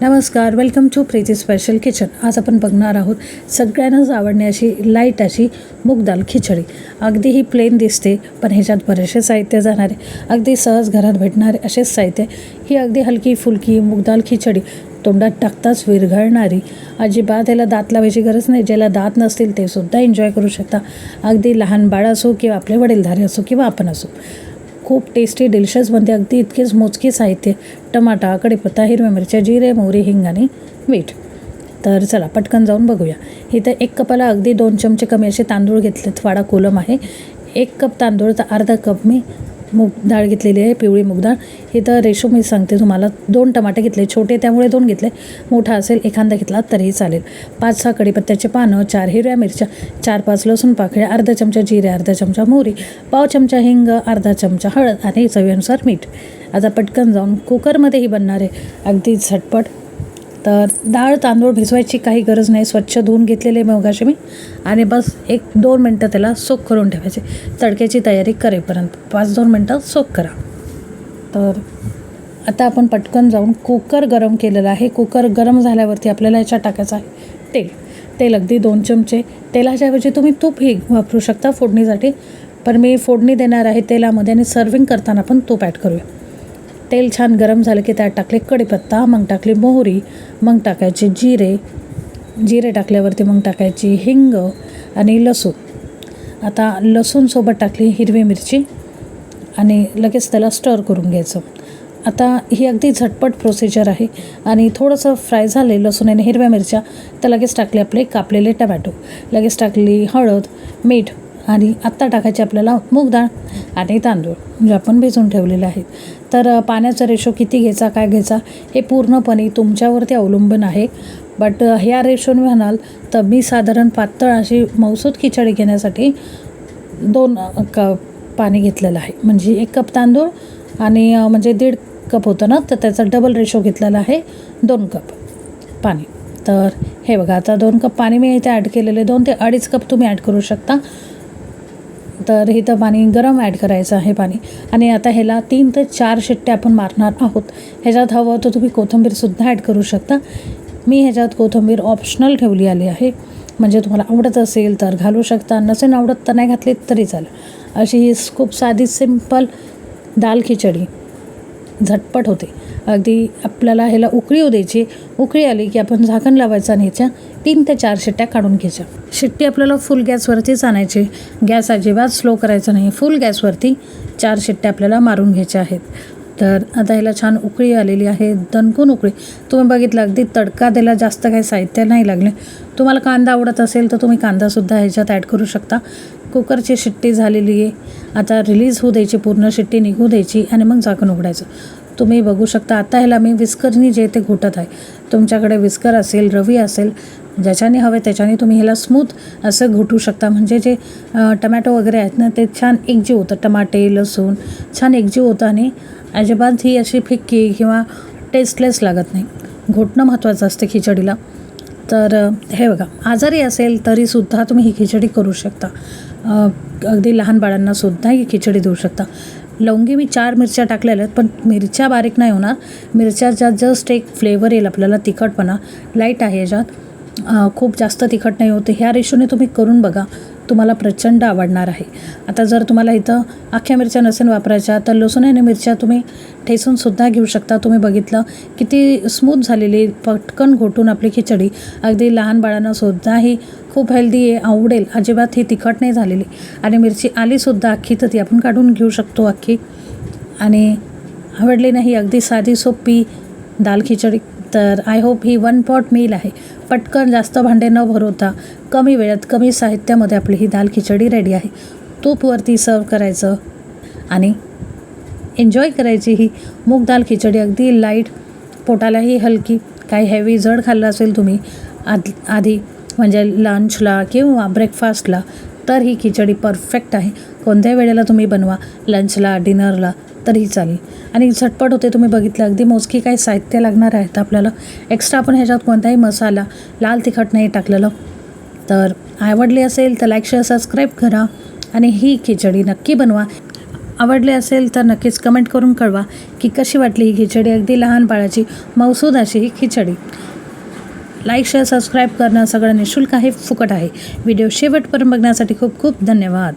नमस्कार welcome to Preeti special kitchen आज आपण बघणार आहोत सगळ्यांनाच आवडण्याची लाइट अशी मूग दाल खिचडी. अगदी ही प्लेन दिसते पण ह्याच्यात बरेचसे साहित्य जाणारे अगदी सहज घरात भेटणारे असेच साहित्य. ही अगदी हलकी फुलकी मूग दाल खिचडी. तोंडात टाकताच विरघळणारी. अजिबात याला दात लावायची गरज नाही. ज्याला दात नसतील ते सुद्धा एन्जॉय करू शकता. अगदी लहान बाळ असो किंवा आपले वडीलधारे असो किंवा आपण असो. खूप टेस्टी डिलिशियस बनते. अगदी इतकेच मोजके साहित्य टमाटा कढीपत्ता हिरव्या मिरच्या जिरे मोहरी हिंग आणि मीठ. तर चला पटकन जाऊन बघूया. इथं एक कपाला अगदी दोन चमचे कमी असे तांदूळ घेतलेत. वाडा कोलम आहे. एक कप तांदूळ तर अर्धा कप मी मूग डाळ घेतलेली आहे पिवळी मूग डाळ. तर रेशो मी सांगते तुम्हाला. दोन टमाटे घेतले छोटे त्यामुळे दोन घेतले. मोठा असेल एखादा घेतला तरीही चालेल. पाच सहा कडीपत्त्याचे पानं चार हिरव्या मिरच्या चार पाच लसूण पाकळ्या अर्धा चमचा जिरे अर्धा चमचा मोहरी पाव चमचा हिंग अर्धा चमचा हळद आणि चवीनुसार मीठ. आता पटकन जाऊन कुकरमध्येही बनणार आहे. अगदी झटपट तर डाळ तांदूळ भिजवायची काही गरज नाही. स्वच्छ धुवून घेतलेले मगाशी मी. आणि बस एक दोन मिनटं त्याला सोक करून ठेवायचे. तडक्याची तयारी करेपर्यंत. पाच दोन मिनटं सोक करा. तर आता आपण पटकन जाऊन कुकर गरम केलेलं आहे. कुकर गरम झाल्यावरती आपल्याला याच्यात टाकायचं आहे तेल. तेल अगदी दोन चमचे. तेलाच्याऐवजी तुम्ही तूपही वापरू शकता फोडणीसाठी. पण मी फोडणी देणार आहे तेलामध्ये आणि सर्विंग करताना पण तूप ॲड करूया. तेल छान गरम झालं की त्यात टाकले कढीपत्ता मग टाकली मोहरी मग टाकायचे जिरे. जिरे टाकल्यावरती मग टाकायची हिंग आणि लसूण. आता लसूणसोबत टाकली हिरवी मिरची आणि लगेच त्याला स्टर करून घ्यायचं. आता ही अगदी झटपट प्रोसिजर आहे आणि थोडंसं फ्राय झाले लसूण आणि हिरव्या मिरच्या तर लगेच टाकले आपले कापलेले टमॅटो. लगेच टाकली हळद मीठ आणि आत्ता टाकायची आपल्याला मूग डाळ आणि तांदूळ म्हणजे आपण भिजवून ठेवलेले आहेत. तर पाण्याचा रेशो किती घ्यायचा काय घ्यायचा हे पूर्णपणे तुमच्यावरती अवलंबून आहे. बट ह्या रेशोने म्हणाल तर मी साधारण पातळ अशी मौसूद खिचडी घेण्यासाठी दोन कप पाणी घेतलेलं आहे. म्हणजे एक कप तांदूळ आणि म्हणजे दीड कप होतं ना तर त्याचा डबल रेशो घेतलेला आहे दोन कप पाणी. तर हे बघा आता दोन कप पाणी मी इथे ॲड केलेले दोन ते अडीच कप तुम्ही ॲड करू शकता. तर इथं पाणी गरम ॲड करायचं आहे पाणी. आणि आता ह्याला तीन ते चार शिट्टे आपण मारणार आहोत. ह्याच्यात हवं तर तुम्ही कोथिंबीरसुद्धा ॲड करू शकता. मी ह्याच्यात कोथिंबीर ऑप्शनल ठेवली आली आहे. म्हणजे तुम्हाला आवडत असेल तर घालू शकता. नसेल आवडत तर नाही घातली तरी चालेल. अशी ही खूप साधी सिंपल दाल खिचडी. झटपट होते. अगदी आपल्याला ह्याला उकळी येऊ द्यायची. उकळी आली की आपण झाकण लावायचं आणि ह्याच्या तीन ते चार शिट्ट्या काढून घ्यायच्या. शिट्टी आपल्याला फुल गॅसवरतीच आणायची. गॅस अजिबात स्लो करायचा नाही. फुल गॅसवरती चार शिट्ट्या आपल्याला मारून घ्यायच्या आहेत. तर आता ह्याला छान उकळी आलेली आहे. दणकून उकळी. तुम्ही बघितलं अगदी तडका द्यायला जास्त काही साहित्य नाही लागले. तुम्हाला कांदा आवडत असेल तर तुम्ही कांदासुद्धा ह्याच्यात ॲड करू शकता. कुकरची शिट्टी झालेली आहे. आता रिलीज होऊ द्यायची पूर्ण शिट्टी निघू द्यायची आणि मग झाकण उघडायचं. तुम्ही बघू शकता. आता ह्याला मी विस्करनी जे ते घोटत आहे. तुमच्याकडे विस्कर असेल रवी असेल ज्याच्याने हवे त्याच्याने तुम्ही ह्याला स्मूथ असं घोटू शकता. म्हणजे जे टमॅटो वगैरे आहेत ना ते छान एकजीव होतं. टमाटे लसूण छान एकजीव होतं आणि अजिबात ही अशी फिक्की किंवा टेस्टलेस लागत नाही. घोटणं महत्त्वाचं असते खिचडीला. तर हे बघा आजारी असेल तरीसुद्धा तुम्ही ही खिचडी करू शकता. अगदी लहान बाळांनासुद्धा ही खिचडी देऊ शकता. लवंगी मी चार मिरच्या टाकलेल्या आहेत पण मिरच्या बारीक नाही होणार. मिरच्याचा जस्ट एक फ्लेवर येईल आपल्याला तिखटपणा. लाइट आहे याच्यात. खूप जास्त तिखट नाही होते. ह्या रेशोने तुम्ही करून बघा. तुम्हाला प्रचंड आवडणार आहे. आता जर तुम्हाला इथं अख्ख्या मिरच्या नसेल वापरायच्या तर लसूण आणि मिरच्या तुम्ही ठेसूनसुद्धा घेऊ शकता. तुम्ही बघितलं किती स्मूथ झालेली पटकन घोटून आपली खिचडी. अगदी लहान बाळांनासुद्धा ही खूप हेल्दी आहे आवडेल. अजिबात ही तिखट नाही झालेली. आणि मिरची आलीसुद्धा अख्खी तर ती आपण काढून घेऊ शकतो अख्खी. आणि आवडली नाही अगदी साधी सोपी दाल खिचडी. तर आय होप ही वन पॉट मील आहे. पटकन जास्त भांडे न भरवता कमी वेळात कमी साहित्यामध्ये आपली ही दाल खिचडी रेडी आहे. तूपवरती सर्व करायचं आणि एन्जॉय करायची ही मूग दाल खिचडी. अगदी लाइट पोटालाही हलकी. काही हेवी जड खाल्लं असेल तुम्ही आद आधी म्हणजे लंचला किंवा ब्रेकफास्टला तर ही खिचडी परफेक्ट आहे. कोणत्याही वेळेला तुम्ही बनवा लंचला डिनरला तरीही चालेल. आणि झटपट होते तुम्ही बघितलं अगदी मोजकी काही साहित्य लागणार आहेत आपल्याला. एक्स्ट्रा आपण ह्याच्यात कोणताही मसाला लाल तिखट नाही टाकलेलं. तर आवडली असेल तर लाईक शेअर सबस्क्राईब करा आणि ही खिचडी नक्की बनवा. आवडली असेल तर नक्कीच कमेंट करून कळवा की कशी वाटली ही खिचडी. अगदी लहान बाळाची मौसूद अशी ही खिचडी. लाईक शेअर सबस्क्राईब करणं सगळं निशुल्क आहे फुकट आहे. व्हिडिओ शेवटपर्यंत बघण्यासाठी खूप खूप धन्यवाद.